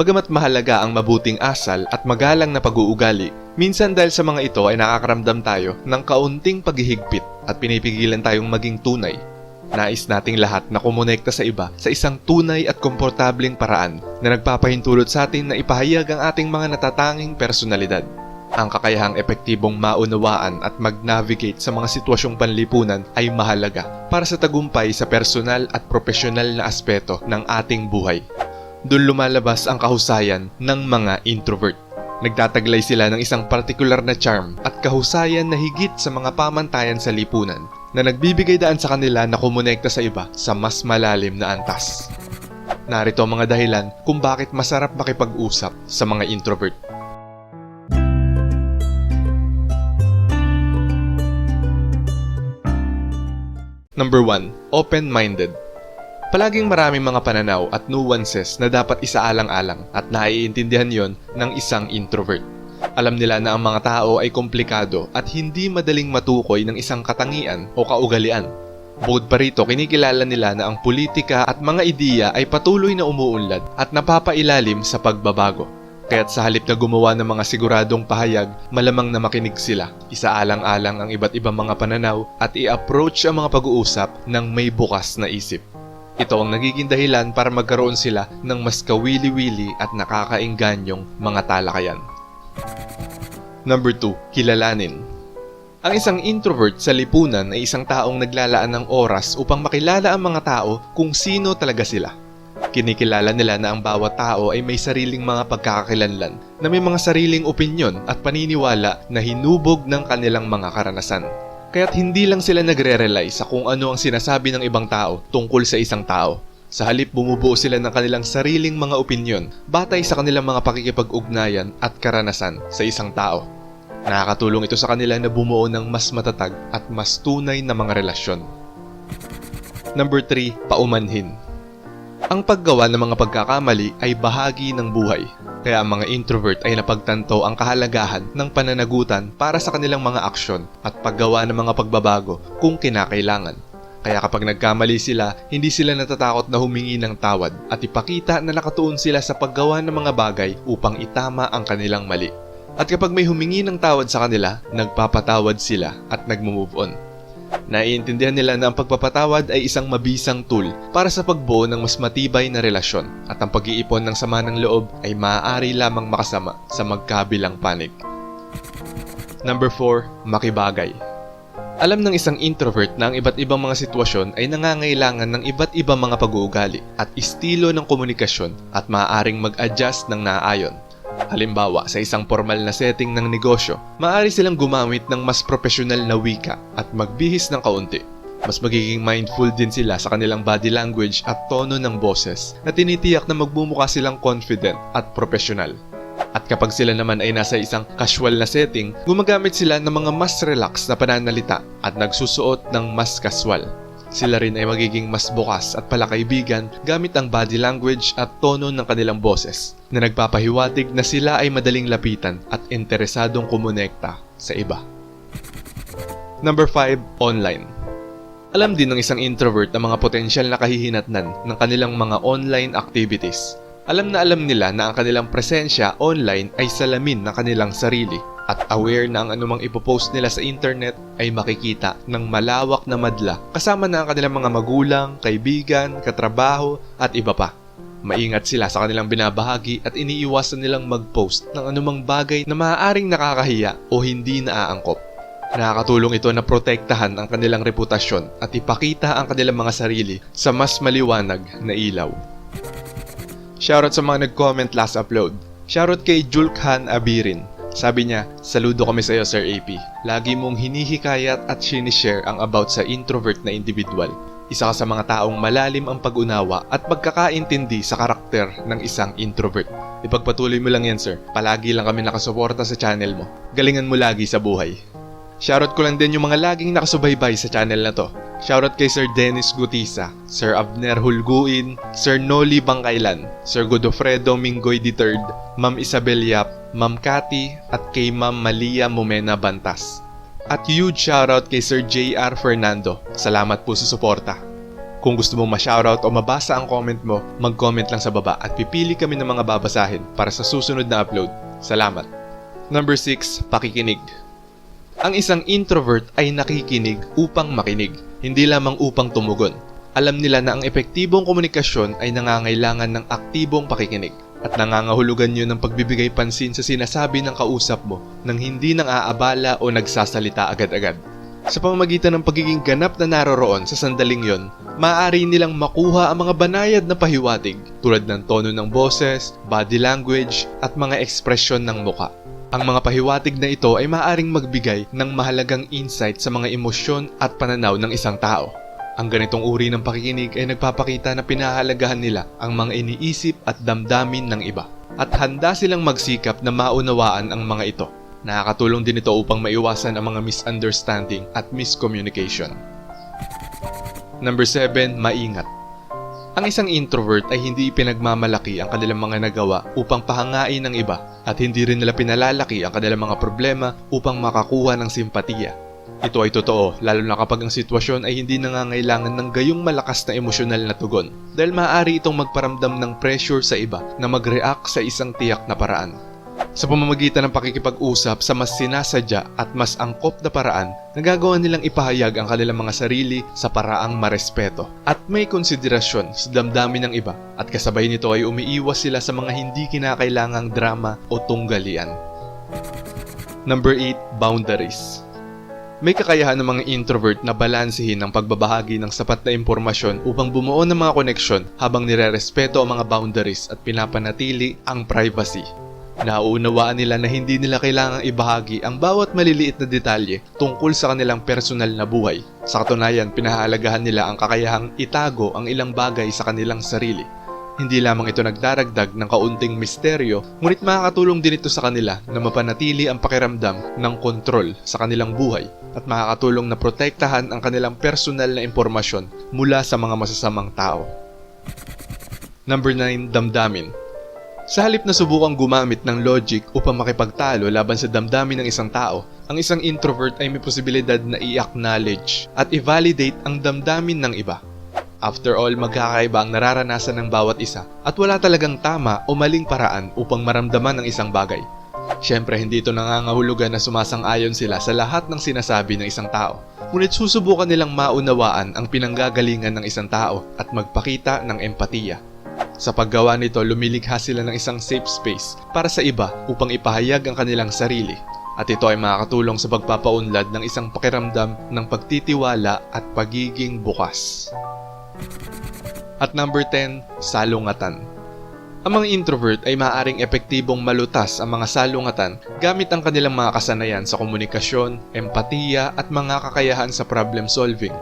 Bagamat mahalaga ang mabuting asal at magalang na pag-uugali, minsan dahil sa mga ito ay nakakaramdam tayo ng kaunting paghihigpit at pinipigilan tayong maging tunay. Nais nating lahat na kumonekta sa iba sa isang tunay at komportableng paraan na nagpapahintulot sa atin na ipahayag ang ating mga natatanging personalidad. Ang kakayahang epektibong maunawaan at mag-navigate sa mga sitwasyong panlipunan ay mahalaga para sa tagumpay sa personal at profesional na aspeto ng ating buhay. Doon lumalabas ang kahusayan ng mga introvert. Nagtataglay sila ng isang partikular na charm at kahusayan na higit sa mga pamantayan sa lipunan na nagbibigay daan sa kanila na kumonekta sa iba sa mas malalim na antas. Narito ang mga dahilan kung bakit masarap makipag-usap sa mga introvert. Number 1. Open-minded. Palaging maraming mga pananaw at nuances na dapat isaalang-alang at naiintindihan yon ng isang introvert. Alam nila na ang mga tao ay komplikado at hindi madaling matukoy ng isang katangian o kaugalian. Bukod pa rito, kinikilala nila na ang politika at mga ideya ay patuloy na umuunlad at napapailalim sa pagbabago. Kaya't sa halip na gumawa ng mga siguradong pahayag, malamang na makinig sila. Isaalang-alang ang iba't ibang mga pananaw at i-approach ang mga pag-uusap ng may bukas na isip. Ito ang nagiging dahilan para magkaroon sila ng mas kawili-wili at nakakainganyong mga talakayan. Number 2. Kilalanin. Ang isang introvert sa lipunan ay isang taong naglalaan ng oras upang makilala ang mga tao kung sino talaga sila. Kinikilala nila na ang bawat tao ay may sariling mga pagkakakilanlan na may mga sariling opinyon at paniniwala na hinubog ng kanilang mga karanasan. Kaya't hindi lang sila nagre-rely sa kung ano ang sinasabi ng ibang tao tungkol sa isang tao. Sa halip bumubuo sila ng kanilang sariling mga opinyon batay sa kanilang mga pakikipag-ugnayan at karanasan sa isang tao. Nakakatulong ito sa kanila na bumuo ng mas matatag at mas tunay na mga relasyon. Number 3. Paumanhin. Ang paggawa ng mga pagkakamali ay bahagi ng buhay. Kaya ang mga introvert ay napagtanto ang kahalagahan ng pananagutan para sa kanilang mga aksyon at paggawa ng mga pagbabago kung kinakailangan. Kaya kapag nagkamali sila, hindi sila natatakot na humingi ng tawad at ipakita na nakatuon sila sa paggawa ng mga bagay upang itama ang kanilang mali. At kapag may humingi ng tawad sa kanila, nagpapatawad sila at nagmo-move on. Naiintindihan nila na ang pagpapatawad ay isang mabisang tool para sa pagbuo ng mas matibay na relasyon at ang pag-iipon ng sama ng loob ay maaari lamang makasama sa magkabilang panig. Number 4. Makibagay. Alam ng isang introvert na ang iba't ibang mga sitwasyon ay nangangailangan ng iba't ibang mga pag-uugali at estilo ng komunikasyon at maaaring mag-adjust ng naayon. Halimbawa, sa isang formal na setting ng negosyo, maaari silang gumamit ng mas profesional na wika at magbihis ng kaunti. Mas magiging mindful din sila sa kanilang body language at tono ng boses na tinitiyak na magbumuka silang confident at professional. At kapag sila naman ay nasa isang casual na setting, gumagamit sila ng mga mas relax na pananalita at nagsusuot ng mas casual. Sila rin ay magiging mas bukas at palakaibigan gamit ang body language at tono ng kanilang boses na nagpapahiwatig na sila ay madaling lapitan at interesadong kumonekta sa iba. Number 5. Online. Alam din ng isang introvert ang mga potensyal na kahihinatnan ng kanilang mga online activities. Alam na alam nila na ang kanilang presensya online ay salamin ng kanilang sarili at aware na ang anumang ipopost nila sa internet ay makikita ng malawak na madla kasama na ang kanilang mga magulang, kaibigan, katrabaho at iba pa. Maingat sila sa kanilang binabahagi at iniiwasan nilang mag-post ng anumang bagay na maaaring nakakahiya o hindi naaangkop. Nakakatulong ito na protektahan ang kanilang reputasyon at ipakita ang kanilang mga sarili sa mas maliwanag na ilaw. Shoutout sa mga nag-comment last upload. Shoutout kay Julkhan Abirin. Sabi niya, saludo kami sa iyo Sir AP. Lagi mong hinihikayat at sinishare ang about sa introvert na individual. Isa ka sa mga taong malalim ang pag-unawa at pagkakaintindi sa karakter ng isang introvert. Ipagpatuloy mo lang yan sir. Palagi lang kami nakasuporta sa channel mo. Galingan mo lagi sa buhay. Shoutout ko lang din yung mga laging nakasubaybay sa channel na to. Shoutout kay Sir Dennis Gutisa, Sir Abner Hulguin, Sir Noli Bangkailan, Sir Godofredo Mingoy III, Ma'am Isabel Yap, Ma'am Cathy, at kay Ma'am Malia Momena Bantas. At huge shoutout kay Sir JR Fernando. Salamat po sa suporta. Kung gusto mong ma-shoutout o mabasa ang comment mo, mag-comment lang sa baba at pipili kami ng mga babasahin para sa susunod na upload. Salamat. Number 6, pakikinig. Ang isang introvert ay nakikinig upang makinig, hindi lamang upang tumugon. Alam nila na ang epektibong komunikasyon ay nangangailangan ng aktibong pakikinig at nangangahulugan yun ng pagbibigay pansin sa sinasabi ng kausap mo nang hindi nang aabala o nagsasalita agad-agad. Sa pamamagitan ng pagiging ganap na naroroon sa sandaling yon, maaari nilang makuha ang mga banayad na pahiwatig tulad ng tono ng boses, body language, at mga ekspresyon ng muka. Ang mga pahiwatig na ito ay maaaring magbigay ng mahalagang insight sa mga emosyon at pananaw ng isang tao. Ang ganitong uri ng pakikinig ay nagpapakita na pinahalagahan nila ang mga iniisip at damdamin ng iba at handa silang magsikap na maunawaan ang mga ito. Nakakatulong din ito upang maiwasan ang mga misunderstanding at miscommunication. Number 7, maingat. Ang isang introvert ay hindi pinagmamalaki ang kanilang mga nagawa upang pahangain ng iba at hindi rin nila pinalalaki ang kanilang mga problema upang makakuha ng simpatiya. Ito ay totoo, lalo na kapag ang sitwasyon ay hindi nangangailangan ng gayong malakas na emosyonal na tugon dahil maaari itong magparamdam ng pressure sa iba na mag-react sa isang tiyak na paraan. Sa pamamagitan ng pakikipag-usap sa mas sinasadya at mas angkop na paraan, nagagawa nilang ipahayag ang kanilang mga sarili sa paraang marespeto at may konsiderasyon sa damdamin ng iba at kasabay nito ay umiiwas sila sa mga hindi kinakailangang drama o tunggalian. Number 8, boundaries. May kakayahan ng mga introvert na balansehin ang pagbabahagi ng sapat na impormasyon upang bumuo ng mga koneksyon habang nirerespeto ang mga boundaries at pinapanatili ang privacy. Nauunawaan nila na hindi nila kailangang ibahagi ang bawat maliliit na detalye tungkol sa kanilang personal na buhay. Sa katunayan, pinahalagahan nila ang kakayahang itago ang ilang bagay sa kanilang sarili. Hindi lamang ito nagdaragdag ng kaunting misteryo, ngunit makakatulong din ito sa kanila na mapanatili ang pakiramdam ng kontrol sa kanilang buhay at makakatulong na protektahan ang kanilang personal na impormasyon mula sa mga masasamang tao. Number 9, damdamin. Sa halip na subukang gumamit ng logic upang makipagtalo laban sa damdamin ng isang tao, ang isang introvert ay may posibilidad na i-acknowledge at i-validate ang damdamin ng iba. After all, magkakaiba ang nararanasan ng bawat isa at wala talagang tama o maling paraan upang maramdaman ng isang bagay. Siyempre, hindi ito nangangahulugan na sumasang-ayon sila sa lahat ng sinasabi ng isang tao. Ngunit susubukan nilang maunawaan ang pinanggagalingan ng isang tao at magpakita ng empatiya. Sa paggawa nito, lumilikha sila ng isang safe space para sa iba upang ipahayag ang kanilang sarili. At ito ay makakatulong sa pagpapaunlad ng isang pakiramdam ng pagtitiwala at pagiging bukas. At number 10, salungatan. Ang mga introvert ay maaaring epektibong malutas ang mga salungatan gamit ang kanilang mga kasanayan sa komunikasyon, empatiya at mga kakayahan sa problem solving.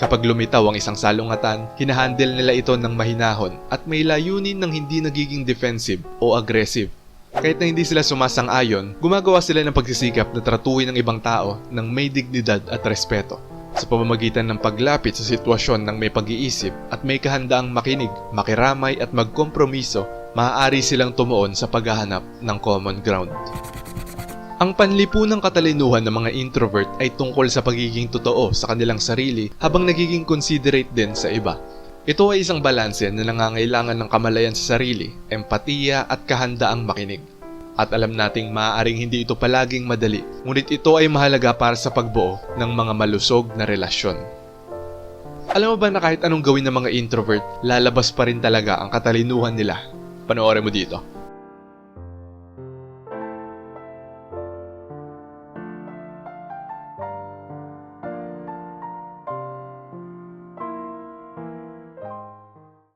Kapag lumitaw ang isang salungatan, hinahandle nila ito ng mahinahon at may layunin ng hindi nagiging defensive o aggressive. Kahit na hindi sila sumasang-ayon, gumagawa sila ng pagsisikap na tratuhin ng ibang tao ng may dignidad at respeto. Sa pamamagitan ng paglapit sa sitwasyon ng may pag-iisip at may kahandaang makinig, makiramay at magkompromiso, maaari silang tumuon sa paghahanap ng common ground. Ang panlipunang katalinuhan ng mga introvert ay tungkol sa pagiging totoo sa kanilang sarili habang nagiging considerate din sa iba. Ito ay isang balanse na nangangailangan ng kamalayan sa sarili, empatiya at kahandaang makinig. At alam nating maaaring hindi ito palaging madali, ngunit ito ay mahalaga para sa pagbuo ng mga malusog na relasyon. Alam mo ba na kahit anong gawin ng mga introvert, lalabas pa rin talaga ang katalinuhan nila? Panoorin mo dito.